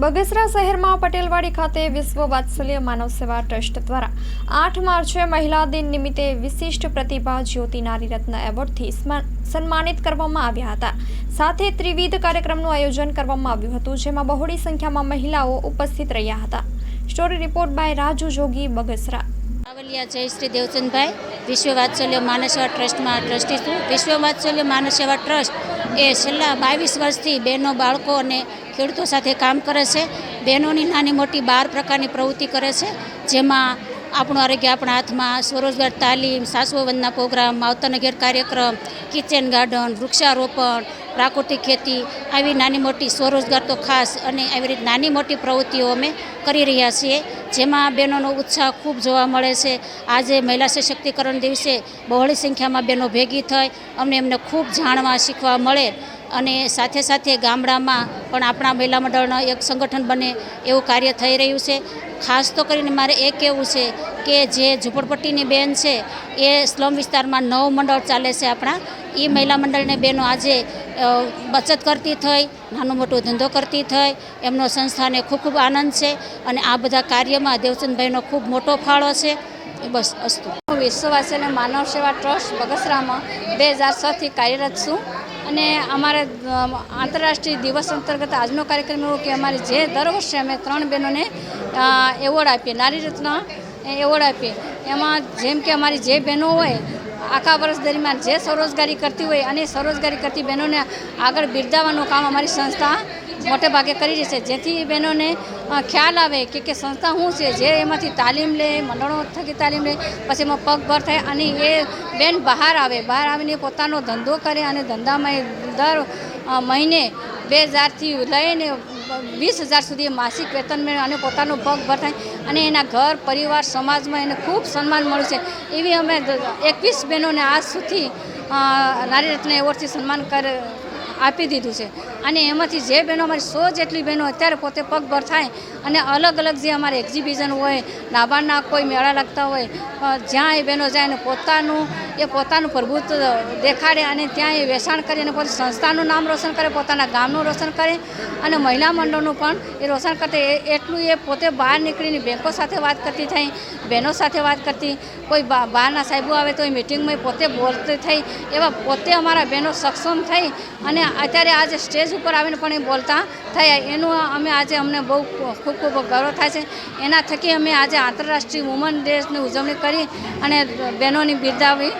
બગસરા શહેરમાં પટેલવાડી ખાતે વિશ્વ વાત્સલ્ય માનવ સેવા ટ્રસ્ટ દ્વારા આઠ માર્ચે મહિલા દિન નિમિત્તે વિશિષ્ટ પ્રતિભા જ્યોતિ નારી રત્ન એવોર્ડથી સન્માનિત કરવામાં આવ્યા હતા. સાથે ત્રિવિધ કાર્યક્રમનું આયોજન કરવામાં આવ્યું હતું, જેમાં બહોળી સંખ્યામાં મહિલાઓ ઉપસ્થિત રહ્યા હતા. Story report by Raju Jogi, Bagasara. Ravaliya જય શ્રી દેવચંદભાઈ. વિશ્વ વાત્સલ્ય માનવ ટ્રસ્ટમાં ટ્રસ્ટી છું. વિશ્વ વાત્સલ્ય માનવ ટ્રસ્ટ એ છેલ્લા બાવીસ વર્ષથી બહેનો, બાળકો અને ખેડૂતો સાથે કામ કરે છે. બહેનોની નાની મોટી બાર પ્રકારની પ્રવૃત્તિ કરે છે. જેમાં આપણું આરોગ્ય આપણા હાથમાં, સ્વરોજગાર તાલીમ સાસુ વંદના પ્રોગ્રામ, માવતરના ઘેર કાર્યક્રમ, કિચન ગાર્ડન, વૃક્ષારોપણ પ્રાકૃતિક ખેતી, આવી નાની મોટી સ્વરોજગાર તો ખાસ અને આવી રીતે નાની મોટી પ્રવૃત્તિઓ અમે કરી રહ્યા છીએ. જેમાં બહેનોનો ઉત્સાહ ખૂબ જોવા મળે છે. આજે મહિલા સશક્તિકરણ દિવસે બહોળી સંખ્યામાં બહેનો ભેગી થઈ અમને એમને ખૂબ જાણવા, શીખવા મળે. અને સાથે સાથે ગામડામાં પણ આપણા મહિલા મંડળનો એક સંગઠન બને એવું કાર્ય થઈ રહ્યું છે. ખાસ તો કરીને મારે એ કહેવું છે કે જે ઝૂંપડપટ્ટીની બેન છે, એ સ્લમ વિસ્તારમાં નવ મંડળ ચાલે છે આપણા. એ મહિલા મંડળને બહેનો આજે બચત કરતી થઈ, નાનો મોટો ધંધો કરતી થઈ, એમનો સંસ્થાને ખૂબ ખૂબ આનંદ છે અને આ બધા કાર્યમાં દેવચંદભાઈનો ખૂબ મોટો ફાળો છે. એ બસ, અસ્તુ. હું વિશ્વવાસીને માનવ સેવા ટ્રસ્ટ બગસરામાં બે હજાર છથી કાર્યરત છું. અને અમારે આંતરરાષ્ટ્રીય દિવસ અંતર્ગત આજનો કાર્યક્રમ એવો કે અમારે જે દર વર્ષે અમે ત્રણ બહેનોને એવોર્ડ આપીએ, નારી રત્ન એવોર્ડ આપીએ. એમાં જેમ કે અમારી જે બહેનો હોય, આખા વર્ષ દરમિયાન જે સ્વરોજગારી કરતી હોય, અને સ્વરોજગારી કરતી બહેનોને આગળ બિરદાવવાનું કામ અમારી સંસ્થા મોટે ભાગે કરી રહી છે જેથી બહેનોને ખ્યાલ આવે કે કે સંસ્થા શું છે, જે એમાંથી તાલીમ લે, મંડળો થકી તાલીમ લે, પછી એમાં પગભર થાય અને એ બેન બહાર આવે. બહાર આવીને પોતાનો ધંધો કરે અને ધંધામાં દર મહિને બે હજારથી લઈને વીસ હજાર સુધી માસિક વેતન મેળવે અને પોતાનો પગ થાય અને એના ઘર, પરિવાર, સમાજમાં એને ખૂબ સન્માન મળ્યું છે. એવી અમે એકવીસ બહેનોને આજ સુધી નારી રત્ન એવોર્ડથી સન્માન કર આપી દીધું છે. અને એમાંથી જે બહેનો, અમારી સો જેટલી બહેનો અત્યારે પોતે પગભર થાય અને અલગ અલગ જે અમારે એક્ઝિબિશન હોય નાબાના કોઈ મેળા લાગતા હોય જ્યાં એ બહેનો જાય અને પોતાનું એ પોતાનું પ્રભુત્વ દેખાડે અને ત્યાં એ વેચાણ કરી અને પોતે સંસ્થાનું નામ રોશન કરે, પોતાના ગામનું રોશન કરે અને મહિલા મંડળનું પણ એ રોશન કરતે. એટલું એ પોતે બહાર નીકળીને બેંકો સાથે વાત કરતી થઈ, બહેનો સાથે વાત કરતી. કોઈ બહારના સાહેબો આવે તો એ મિટિંગમાં પોતે બોલતી થઈ. એવા પોતે અમારા બહેનો સક્ષમ થઈ અને અત્યારે આજે સ્ટેજ ઉપર આવીને પણ એ બોલતા થયા. એનું અમે આજે અમને બહુ ખૂબ ખૂબ ગૌરવ થાય છે. એના થકી અમે આજે આંતરરાષ્ટ્રીય વુમન ડેની ઉજવણી કરી અને બહેનોની બિરદાવી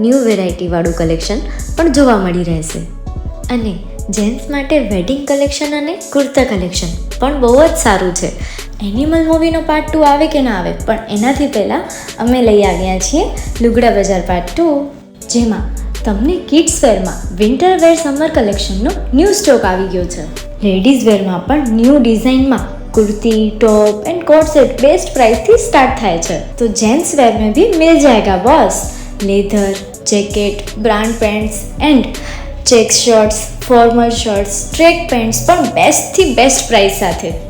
ન્યૂ વેરાયટીવાળું કલેક્શન પણ જોવા મળી રહેશે. અને જેન્ટ્સ માટે વેડિંગ કલેક્શન અને કુર્તા કલેક્શન પણ બહુ જ સારું છે. એનિમલ મૂવીનો પાર્ટ ટુ આવે કે ના આવે, પણ એનાથી પહેલાં અમે લઈ આવ્યા છીએ લુગડા બજાર પાર્ટ ટુ જેમાં તમને કિડ્સ વેરમાં વિન્ટર વેર સમર કલેક્શનનો ન્યૂ સ્ટોક આવી ગયો છે. લેડીઝ વેરમાં પણ ન્યૂ ડિઝાઇનમાં kurti top and coat set best પ્રાઇસથી start થાય છે. તો જેન્ટ્સ વેરમાં ભી મિલ જાયગા, boss. Leather jacket, brand pants and check shirts, formal shirts, track pants પણ બેસ્ટથી બેસ્ટ પ્રાઇસ સાથે.